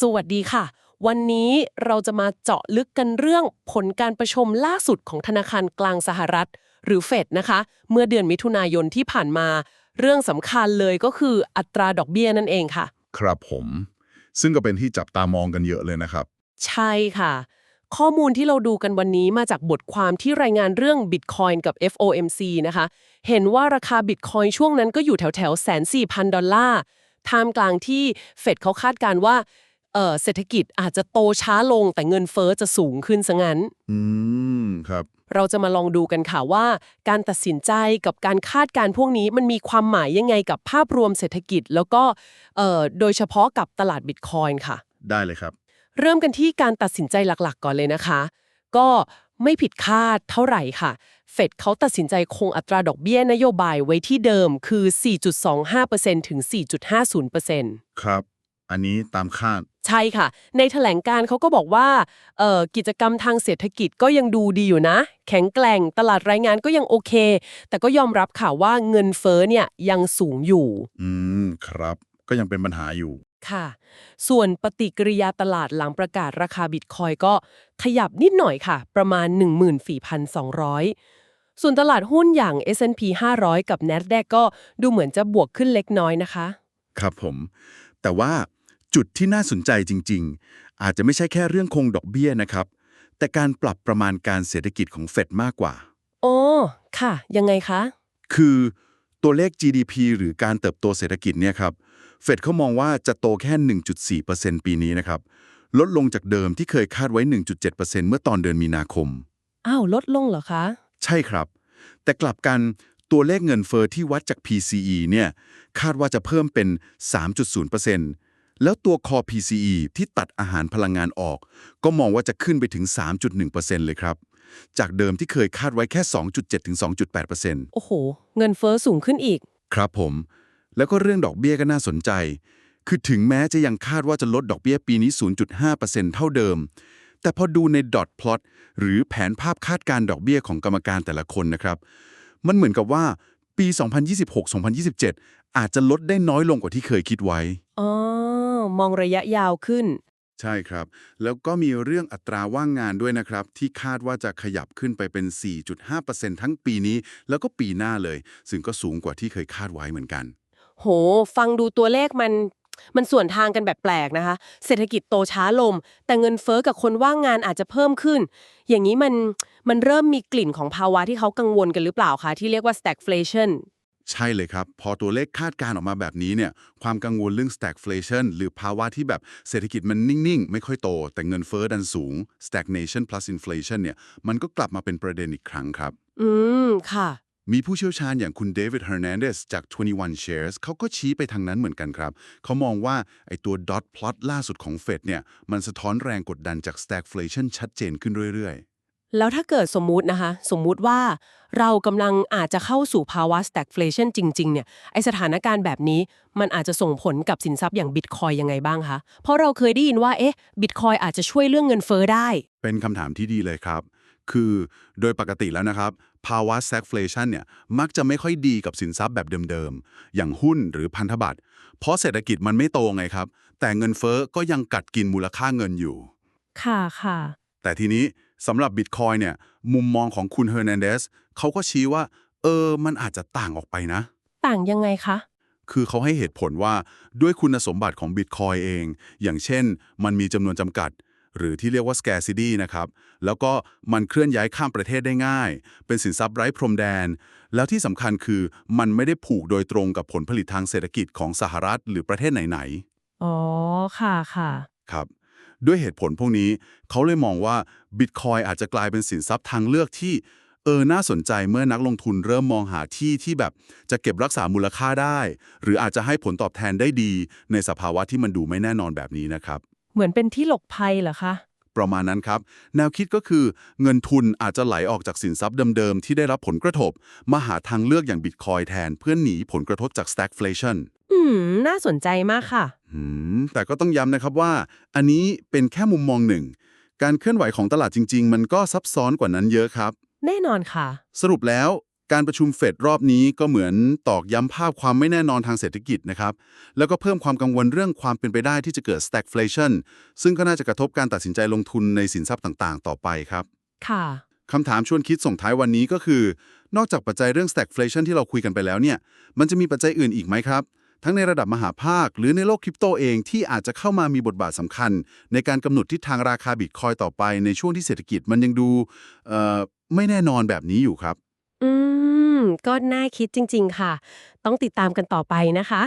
สวัสดีค่ะ วันนี้เราจะมาเจาะลึกกันเรื่องผลการประชุมล่าสุดของธนาคารกลางสหรัฐ หรือเฟดนะคะ เมื่อเดือนมิถุนายนที่ผ่านมา เรื่องสำคัญเลยก็คืออัตราดอกเบี้ยนั่นเองค่ะ ครับผม ซึ่งก็เป็นที่จับตามองกันเยอะเลยนะครับ ใช่ค่ะ ข้อมูลที่เราดูกันวันนี้มาจากบทความที่รายงานเรื่อง Bitcoin กับ FOMC นะคะ เห็นว่าราคา Bitcoin ช่วงนั้นก็อยู่แถวแถวแสนสี่พันดอลลาร์ท่ามกลางที่เฟดเขาคาดการณ์ว่า เอ่อเศรษฐกิจอาจจะโตช้าลงแต่เงินเฟอ้อจะสูงขึ้นซะงั้น อืม ครับ เราจะมาลองดูกันค่ะว่า การตัดสินใจกับการคาดการณ์พวกนี้มันมีความหมายยังไงกับภาพรวมเศรษฐกิจ แล้วก็เอ่อโดยเฉพาะกับตลาดบิตคอยน์ค่ะ ได้เลยครับ เริ่มกันที่การตัดสินใจหลักๆ ก่อนเลยนะคะ ก็ไม่ผิดคาดเท่าไหร่ค่ะ เฟดเขาตัดสินใจคงอัตราดอกเบี้ยนโยบายไว้ที่เดิมคือ 4.25%ถึง 4.50%ครับ อันนี้ตามคาด ใช่ค่ะ ในแถลงการเขาก็บอกว่าเอ่อกิจกรรมทางเศรษฐกิจก็ยังดูดีอยู่นะ แข็งแกร่งตลาดรายงานก็ยังโอเค แต่ก็ยอมรับค่ะว่าเงินเฟ้อเนี่ยยังสูงอยู่ อืม ครับ ก็ยังเป็นปัญหาอยู่ค่ะ ส่วนปฏิกิริยาตลาดหลังประกาศราคาบิตคอยก็ขยับนิดหน่อยค่ะ ประมาณ 14,200 ส่วนตลาดหุ้นอย่าง S&P 500 กับ NASDAQ ก็ดูเหมือนจะบวกขึ้นเล็กน้อยนะคะ ครับผม แต่ว่า จุดที่น่าสนใจจริง ๆ อาจจะไม่ใช่แค่เรื่องคงดอกเบี้ยนะครับ แต่การปรับประมาณการเศรษฐกิจของเฟดมากกว่า โอ้ ค่ะ ยังไงคะ คือตัวเลข GDP หรือการเติบโตเศรษฐกิจเนี่ยครับ เฟดเขามองว่าจะโตแค่ 1.4%ปีนี้นะครับ ลดลงจากเดิมที่เคยคาดไว้ 1.7%เมื่อตอนเดือนมีนาคม อ้าว ลดลงเหรอคะ ใช่ครับ แต่กลับกันตัวเลขเงินเฟอ้อที่วัดจาก PCE เนี่ย คาดว่าจะเพิ่มเป็น 3.0% แล้วตัว Core PCE ที่ตัดอาหารพลังงานออก ก็มองว่าจะขึ้นไปถึง 3.1%เลยครับ จากเดิมที่เคยคาดไว้แค่ 2.7ถึง2.8%โอ้โห เงินเฟ้อสูงขึ้นอีก ครับผม แล้วก็เรื่องดอกเบี้ยก็น่าสนใจ คือถึงแม้จะยังคาดว่าจะลดดอกเบี้ยปีนี้ 0.5%เท่าเดิม แต่พอดูในดอทพลอตหรือแผนภาพคาดการณ์ดอกเบี้ยของกรรมการแต่ละคนนะครับ มันเหมือนกับว่าปี 2026-2027 อาจจะลดได้น้อยลงกว่าที่เคยคิดไว้อ๋อ มองระยะยาวขึ้น ใช่ครับ แล้วก็มีเรื่องอัตราว่างงานด้วยนะครับ ที่คาดว่าจะขยับขึ้นไปเป็น 4.5%ทั้งปีนี้ แล้วก็ปีหน้าเลย ซึ่งก็สูงกว่าที่เคยคาดไว้เหมือนกัน โห ฟังดูตัวเลขมันมันส่วนทางกันแบบแปลกนะคะ เศรษฐกิจโตช้าลง แต่เงินเฟ้อกับคนว่างงานอาจจะเพิ่มขึ้น อย่างนี้มันมันเริ่มมีกลิ่นของภาวะที่เขากังวลกันหรือเปล่าคะที่เรียกว่า stagflation ใช่เลยครับ พอตัวเลขคาดการณ์ออกมาแบบนี้เนี่ยความกังวลเรื่อง stagflation หรือภาวะที่แบบเศรษฐกิจมันนิ่ง ๆ ไม่ค่อยโต แต่เงินเฟ้อดันสูง stagnation plus inflation เนี่ยมันก็กลับมาเป็นประเด็นอีกครั้งครับ อืม ค่ะ มีผู้เชี่ยวชาญอย่างคุณเดวิดเฮอร์นันเดสจาก 21 Shares เขาก็ชี้ไปทางนั้นเหมือนกันครับ เขามองว่าไอ้ตัว dot plot ล่าสุดของเฟดเนี่ยมันสะท้อนแรงกดดันจาก stagflation ชัดเจนขึ้นเรื่อย แล้วถ้าเกิดสมมุตินะคะ สมมุติว่าเรากำลังอาจจะเข้าสู่ภาวะ stagflation จริง ๆ เนี่ย ไอสถานการณ์แบบนี้มันอาจจะส่งผลกับสินทรัพย์อย่างบิตคอยยังไงบ้างคะ เพราะเราเคยได้ยินว่า เอ๊ะ บิตคอยอาจจะช่วยเรื่องเงินเฟ้อได้ๆเป็นคำถามที่ดีเลยครับ คือโดยปกติแล้วนะครับ ภาวะ stagflation เนี่ย มักจะไม่ค่อยดีกับสินทรัพย์แบบเดิม ๆ อย่างหุ้นหรือพันธบัตร เพราะเศรษฐกิจมันไม่โตไงครับ แต่เงินเฟ้อก็ยังกัดกินมูลค่าเงินอยู่ ค่ะค่ะ แต่ทีนี้สำหรับ Bitcoin เนี่ยมุมมองของคุณเฮอร์นันเดสเขาก็ชี้ว่า เออ มันอาจจะต่างออกไปนะ ต่างยังไงคะ คือเขาให้เหตุผลว่าด้วยคุณสมบัติของ Bitcoin เอง อย่างเช่น มันมีจำนวนจำกัด หรือที่เรียกว่า scarcity นะครับ แล้วก็มันเคลื่อนย้ายข้ามประเทศได้ง่าย เป็นสินทรัพย์ไร้พรมแดน แล้วที่สำคัญคือมันไม่ได้ผูกโดยตรงกับผลผลิตทางเศรษฐกิจของสหรัฐหรือประเทศไหนอ๋อค่ะค่ะๆครับ ด้วยเหตุผลพวกนี้ เขาเลยมองว่า Bitcoin อาจจะกลายเป็นสินทรัพย์ทางเลือกที่เออ น่าสนใจเมื่อนักลงทุนเริ่มมองหาที่ที่แบบจะเก็บรักษามูลค่าได้ หรืออาจจะให้ผลตอบแทนได้ดี ในสภาวะที่มันดูไม่แน่นอนแบบนี้นะครับ เหมือนเป็นที่หลบภัยเหรอคะ ประมาณนั้นครับ แนวคิดก็คือเงินทุนอาจจะไหลออกจากสินทรัพย์เดิมๆ ที่ได้รับผลกระทบ มาหาทางเลือกอย่างบิตคอยแทนเพื่อหนีผลกระทบจาก stagflation อืม น่าสนใจมากค่ะหืม แต่ก็ต้องย้ำนะครับว่า อันนี้เป็นแค่มุมมองหนึ่ง การเคลื่อนไหวของตลาดจริง ๆ มันก็ซับซ้อนกว่านั้นเยอะครับ แน่นอนค่ะ สรุปแล้วการประชุมเฟดรอบนี้ก็เหมือนตอกย้ำภาพความไม่แน่นอนทางเศรษฐกิจนะครับ แล้วก็เพิ่มความกังวลเรื่องความเป็นไปได้ที่จะเกิด stagflation ซึ่งก็น่าจะกระทบการตัดสินใจลงทุนในสินทรัพย์ต่างๆ ต่อไปครับ ค่ะคำถามชวนคิดส่งท้ายวันนี้ก็คือ นอกจากปัจจัยเรื่อง stagflation ที่เราคุยกันไปแล้วเนี่ย มันจะมีปัจจัยอื่นอีกไหมครับ ทั้งในระดับมหาภาค หรือในโลกคริปโตเองที่อาจจะเข้ามามีบทบาทสำคัญ ในการกำหนดทิศทางราคาบิตคอยต่อไปในช่วงที่เศรษฐกิจมันยังดูไม่แน่นอนแบบนี้อยู่ครับ อืม ก็น่าคิดจริง ๆ ค่ะ ต้องติดตามกันต่อไปนะคะ